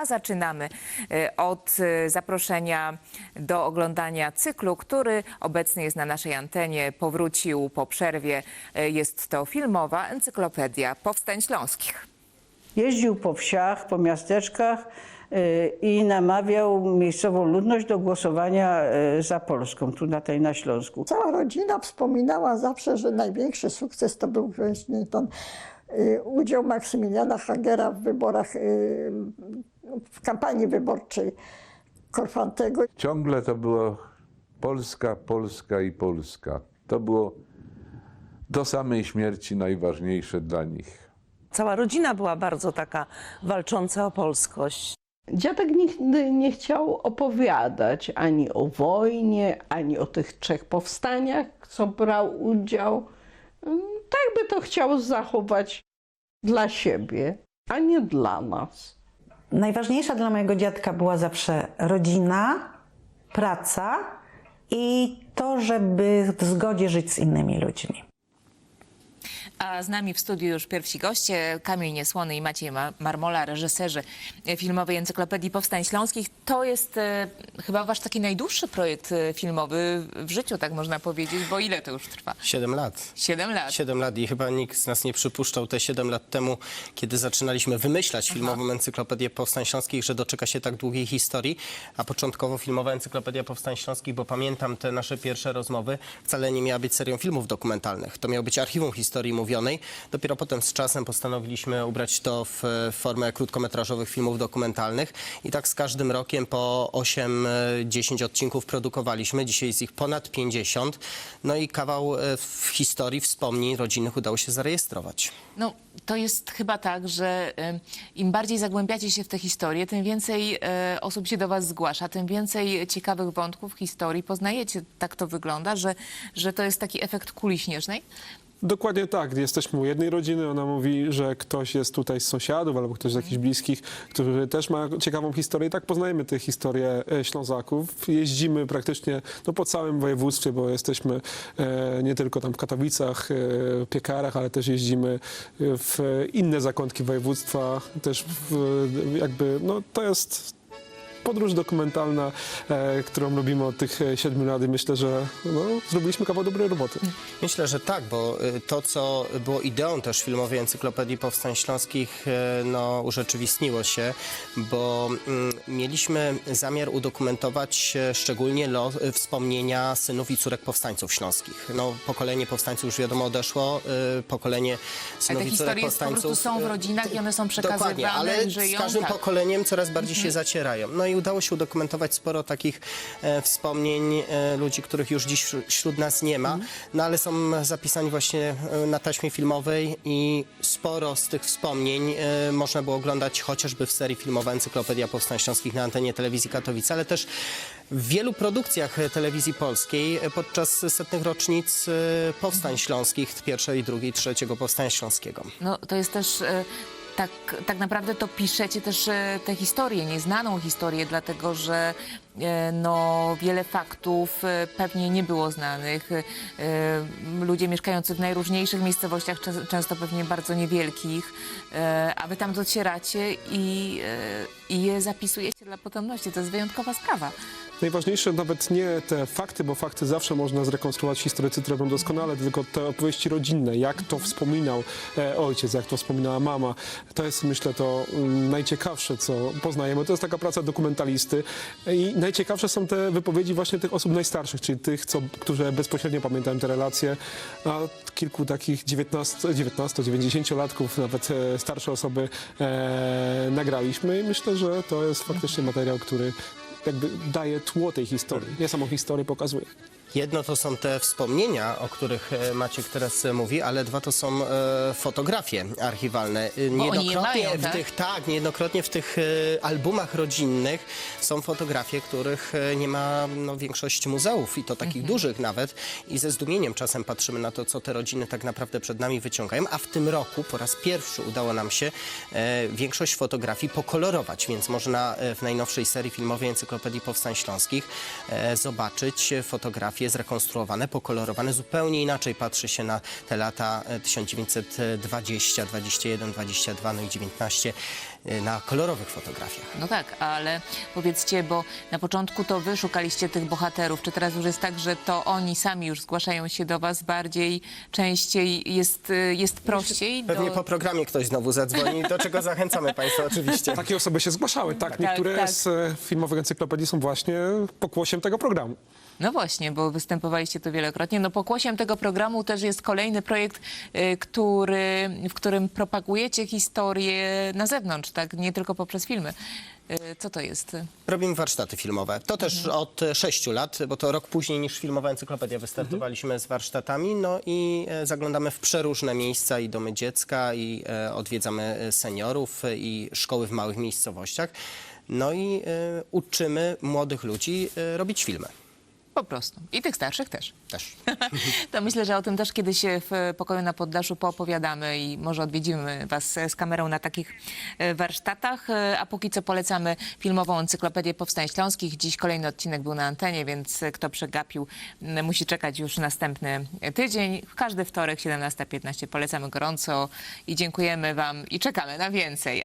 A zaczynamy e, od e, zaproszenia do oglądania cyklu, który obecny jest na naszej antenie. Powrócił po przerwie. E, Jest to filmowa encyklopedia powstań śląskich. Jeździł po wsiach, po miasteczkach y, i namawiał miejscową ludność do głosowania y, za Polską, tu na tej na Śląsku. Cała rodzina wspominała zawsze, że największy sukces to był właśnie ten y, udział Maksymiliana Hagera w wyborach, y, w kampanii wyborczej Korfantego. Ciągle to było Polska, Polska i Polska. To było do samej śmierci najważniejsze dla nich. Cała rodzina była bardzo taka walcząca o polskość. Dziadek nigdy nie chciał opowiadać ani o wojnie, ani o tych trzech powstaniach, co brał udział. Mm, Tak by to chciał zachować dla siebie, a nie dla nas. Najważniejsza dla mojego dziadka była zawsze rodzina, praca i to, żeby w zgodzie żyć z innymi ludźmi. A z nami w studiu już pierwsi goście, Kamil Niesłony i Maciej Ma- Marmola, reżyserzy filmowej Encyklopedii Powstań Śląskich. To jest e, chyba wasz taki najdłuższy projekt e, filmowy w życiu, tak można powiedzieć, bo ile to już trwa? Siedem lat. Siedem lat. Siedem lat i chyba nikt z nas nie przypuszczał te siedem lat temu, kiedy zaczynaliśmy wymyślać filmową encyklopedię Powstań Śląskich, że doczeka się tak długiej historii. A początkowo filmowa encyklopedia Powstań Śląskich, bo pamiętam te nasze pierwsze rozmowy, wcale nie miała być serią filmów dokumentalnych. To miało być archiwum historii mówionej. Dopiero potem z czasem postanowiliśmy ubrać to w e, formę krótkometrażowych filmów dokumentalnych i tak z każdym rokiem po 8-10 odcinków produkowaliśmy. Dzisiaj jest ich ponad 50. No i kawał e, w historii wspomnień rodzinnych udało się zarejestrować. No, to jest chyba tak, że e, im bardziej zagłębiacie się w tę historię, tym więcej e, osób się do was zgłasza, tym więcej ciekawych wątków historii poznajecie. Tak to wygląda, że, że to jest taki efekt kuli śnieżnej. Dokładnie tak. Jesteśmy u jednej rodziny. Ona mówi, że ktoś jest tutaj z sąsiadów albo ktoś z jakichś bliskich, który też ma ciekawą historię. I tak poznajemy tę historię e, Ślązaków. Jeździmy praktycznie no, po całym województwie, bo jesteśmy e, nie tylko tam w Katowicach, e, Piekarach, ale też jeździmy w inne zakątki województwa. Też w, jakby, no to jest podróż dokumentalna, e, którą robimy od tych e, siedmiu lat i myślę, że no, zrobiliśmy kawał dobrej roboty. Myślę, że tak, bo y, to, co było ideą też filmowej Encyklopedii Powstań Śląskich, y, no, urzeczywistniło się, bo mm, mieliśmy zamiar udokumentować e, szczególnie lo, wspomnienia synów i córek powstańców śląskich. No, pokolenie powstańców już wiadomo odeszło, y, pokolenie Ale synów te i córek historie po powstańców... prostu są w rodzinach i one są przekazywane, Dokładnie, ale żyją. z każdym tak. pokoleniem coraz bardziej się zacierają. No i udało się udokumentować sporo takich e, wspomnień e, ludzi, których już dziś wśród- nas nie ma, no ale są zapisani właśnie e, na taśmie filmowej i sporo z tych wspomnień e, można było oglądać chociażby w serii filmowej Encyklopedia Powstań Śląskich na antenie telewizji Katowice, ale też w wielu produkcjach telewizji polskiej e, podczas setnych rocznic e, Powstań Śląskich, pierwszej, drugiej, trzeciego Powstania Śląskiego. No, to jest też e, tak, tak naprawdę to piszecie też e, tę historię, nieznaną historię, dlatego że e, no, wiele faktów e, pewnie nie było znanych. Ludzie mieszkający w najróżniejszych miejscowościach, często pewnie bardzo niewielkich, a wy tam docieracie i, i je zapisujecie dla potomności. To jest wyjątkowa sprawa. Najważniejsze nawet nie te fakty, bo fakty zawsze można zrekonstruować, historycy to robią doskonale, tylko te opowieści rodzinne, jak to wspominał e, ojciec, jak to wspominała mama. To jest myślę to mm, najciekawsze, co poznajemy. To jest taka praca dokumentalisty i najciekawsze są te wypowiedzi właśnie tych osób najstarszych, czyli tych, co, którzy bezpośrednio pamiętają te relacje, a kilku takich 19, 19 90-latków, nawet e, starsze osoby e, nagraliśmy i myślę, że to jest faktycznie materiał, który jakby daje tło tej historii. Nie samą historię pokazuje. Jedno to są te wspomnienia, o których e, Maciek teraz e, mówi, ale dwa to są e, fotografie archiwalne. Niejednokrotnie mają, w tak? tych, tak, niejednokrotnie w tych albumach rodzinnych są fotografie, których nie ma no, większość muzeów i to takich Mhm. dużych nawet. I ze zdumieniem czasem patrzymy na to, co te rodziny tak naprawdę przed nami wyciągają, a w tym roku po raz pierwszy udało nam się większość fotografii pokolorować, więc można w najnowszej serii filmowej Encyklopedii Powstań Śląskich zobaczyć e, fotografie zrekonstruowane, pokolorowane. Zupełnie inaczej patrzy się na te lata e, 1920, 21, 22, no i 19. e, na kolorowych fotografiach. No tak, ale powiedzcie, bo na początku to wy szukaliście tych bohaterów. Czy teraz już jest tak, że to oni sami już zgłaszają się do was bardziej, częściej, jest, y, jest prościej? Pewnie do... po programie ktoś znowu zadzwoni, do czego zachęcamy Państwa oczywiście. Takie osoby się zgłaszały, tak. Niektóre tak. z e, filmowych encyklopedii są właśnie pokłosiem tego programu. No właśnie, bo występowaliście tu wielokrotnie. No pokłosiem tego programu też jest kolejny projekt, y, który, w którym propagujecie historię na zewnątrz, tak? Nie tylko poprzez filmy. Y, Co to jest? Robimy warsztaty filmowe. To też od e, sześciu lat, bo to rok później niż filmowa encyklopedia wystartowaliśmy z warsztatami. No i e, zaglądamy w przeróżne miejsca i domy dziecka i e, odwiedzamy e, seniorów e, i szkoły w małych miejscowościach. No i e, uczymy młodych ludzi e, robić filmy. Po prostu. I tych starszych też. Też. To myślę, że o tym też kiedyś w pokoju na poddaszu poopowiadamy i może odwiedzimy Was z kamerą na takich e, warsztatach. E, A póki co polecamy filmową encyklopedię Powstań Śląskich. Dziś kolejny odcinek był na antenie, więc kto przegapił, musi czekać już następny tydzień. W każdy wtorek 17.15 polecamy gorąco i dziękujemy Wam i czekamy na więcej.